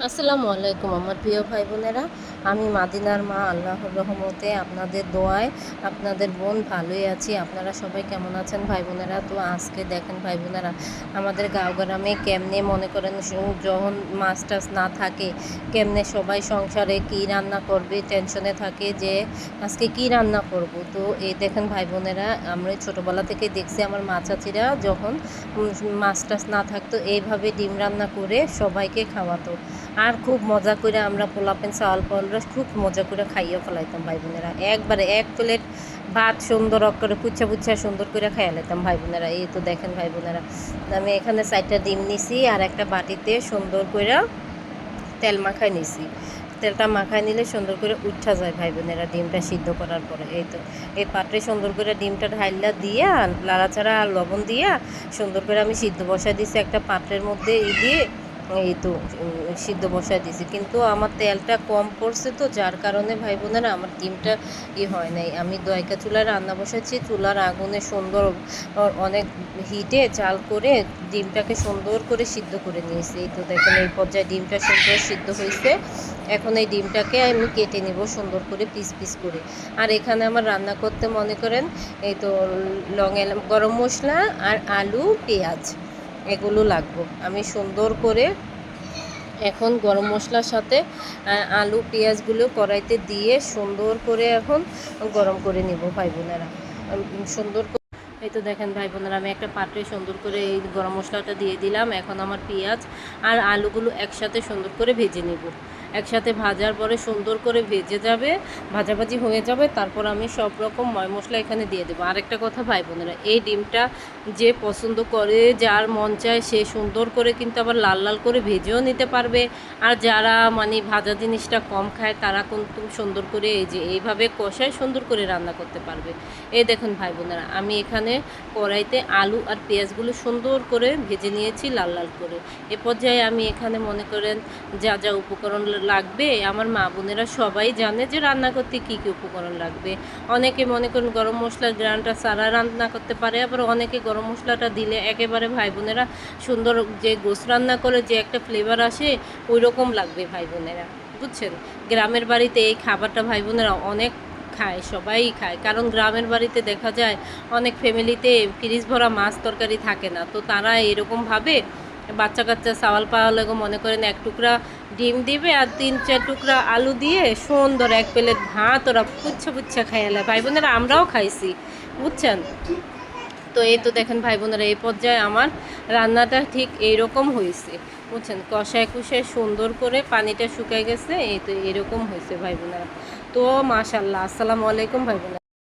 আসসালামু আলাইকুম আমার প্রিয় ভাই বোনেরা। আমি মাদিনার মা, আল্লাহর রহমতে আপনাদের দোয়ায় আপনাদের বোন ভালোই আছি। আপনারা সবাই কেমন আছেন ভাই বোনেরা? তো আজকে দেখেন ভাই বোনেরা, আমাদের গ্রামে কেমনে মনে করেন যখন মাছ টাছ না থাকে, কেমনে সবাই সংসারে কি রান্না করবে টেনশনে থাকে যে আজকে কি রান্না করব। তো এই দেখেন ভাই বোনেরা, আমরা ছোটোবেলা থেকে দেখছি আমার মা চাচিরা যখন মাছ টাছ না থাকতো, এইভাবে ডিম রান্না করে সবাইকে খাওয়াতো। আর খুব মজা করে আমরা পোলাপেন চাল পালরা খুব মজা করে খাইয়ে ফেলাইতাম ভাই বোনেরা। একবারে এক প্লেট ভাত সুন্দর করে পুচ্ছা পুচ্ছা সুন্দর করে খাইয়া লাইতাম ভাই বোনেরা, এই তো দেখেন ভাই বোনেরা। আমি এখানে চারটা ডিম নিছি আর একটা বাটিতে সুন্দর করে তেল মাখায় নিছি। তেলটা মাখায় নিলে সুন্দর করে উঠা যায় ভাই বোনেরা ডিমটা সিদ্ধ করার পরে। এই তো, এই পাত্রে সুন্দর করে ডিমটা ঢাইলা দিয়ে লাড়াচাড়া আর লবণ দিয়ে সুন্দর করে আমি সিদ্ধ বসায় দিছি একটা পাত্রের মধ্যে ই দিয়ে। এই তো সিদ্ধ বসায় দিছি কিন্তু আমার তেলটা কম পড়ছে তো, যার কারণে ভাই বোনেরা আমার ডিমটা ই হয় নাই। আমি দয়কা চুলায় রান্না বসাচ্ছি চুলার আগুনে সুন্দর অনেক হিটে চাল করে ডিমটাকে সুন্দর করে সিদ্ধ করে নিয়েছি। এই তো দেখেন, এই পর্যায়ে ডিমটা সুন্দর সিদ্ধ হয়েছে এখন এই ডিমটাকে আমি কেটে নিব সুন্দর করে পিস পিস করে। আর এখানে আমার রান্না করতে মনে করেন, এই তো, লং গরম মশলা আর আলু, পেঁয়াজ। এগুলো লাগবো। আমি সুন্দর করে এখন গরম মশলার সাথে আলু, পেঁয়াজগুলো কড়াইতে দিয়ে সুন্দর করে এখন গরম করে নেব ভাই বোনেরা। সুন্দর এই তো দেখেন ভাই বোনেরা, আমি একটা পাত্রে সুন্দর করে এই গরম মশলাটা দিয়ে দিলাম। এখন আমার পেঁয়াজ আর আলুগুলো একসাথে সুন্দর করে ভেজে নেব। একসাথে ভাজার পরে সুন্দর করে ভেজে যাবে, ভাজাভাজি হয়ে যাবে, তারপর আমি সব রকম ময় মশলা এখানে দিয়ে দেবো। আরেকটা কথা ভাই বোনেরা, এই ডিমটা যে পছন্দ করে, যার মন চায় সে সুন্দর করে কিন্তু আবার লাল লাল করে ভেজেও নিতে পারবে। আর যারা মানে ভাজা জিনিসটা কম খায়, তারা কিন্তু সুন্দর করে এই যে এইভাবে কষায় সুন্দর করে রান্না করতে পারবে। এই দেখুন ভাই বোনেরা, আমি এখানে কড়াইতে আলু আর পেঁয়াজগুলো সুন্দর করে ভেজে নিয়েছি লাল লাল করে। এ পর্যায়ে আমি এখানে মনে করেন যা যা উপকরণ লাগবে। আমার মা বোনেরা সবাই জানে যে রান্না করতে কী কী উপকরণ লাগবে। অনেকে মনে করেন গরম মশলার গ্রানটা সারা রান্না করতে পারে, আবার অনেকে গরম মশলাটা দিলে একেবারে ভাই বোনেরা সুন্দর যে গোস রান্না করে যে একটা ফ্লেভার আসে ওই রকম লাগবে ভাই বোনেরা। বুঝছেন? গ্রামের বাড়িতে এই খাবারটা ভাই বোনেরা অনেক খায়, সবাই খায়। কারণ গ্রামের বাড়িতে দেখা যায়, অনেক ফ্যামিলিতে ফ্রিজ ভরা মাছ তরকারি থাকে না। তো তারা এরকমভাবে বাচ্চা কাচ্চা চাওয়াল পাওয়া লাগে মনে করেন এক টুকরা ডিম দিবে আর তিন চার টুকরা আলু দিয়ে সুন্দর এক প্লেট ভাত ওরা পুচ্ছা পুচ্ছা খাইয়ালে ভাই বোনেরা, আমরাও খাইছি, বুঝছেন? তো এই তো দেখেন ভাই বোনেরা, এই পর্যায়ে আমার রান্নাটা ঠিক এইরকম হয়েছে বুঝছেন? কষায় কুষায় সুন্দর করে পানিটা শুকায় গেছে, এই তো এরকম হয়েছে ভাই বোনেরা। তো মাশাল্লাহ আসসালামু আলাইকুম ভাই বোনেরা।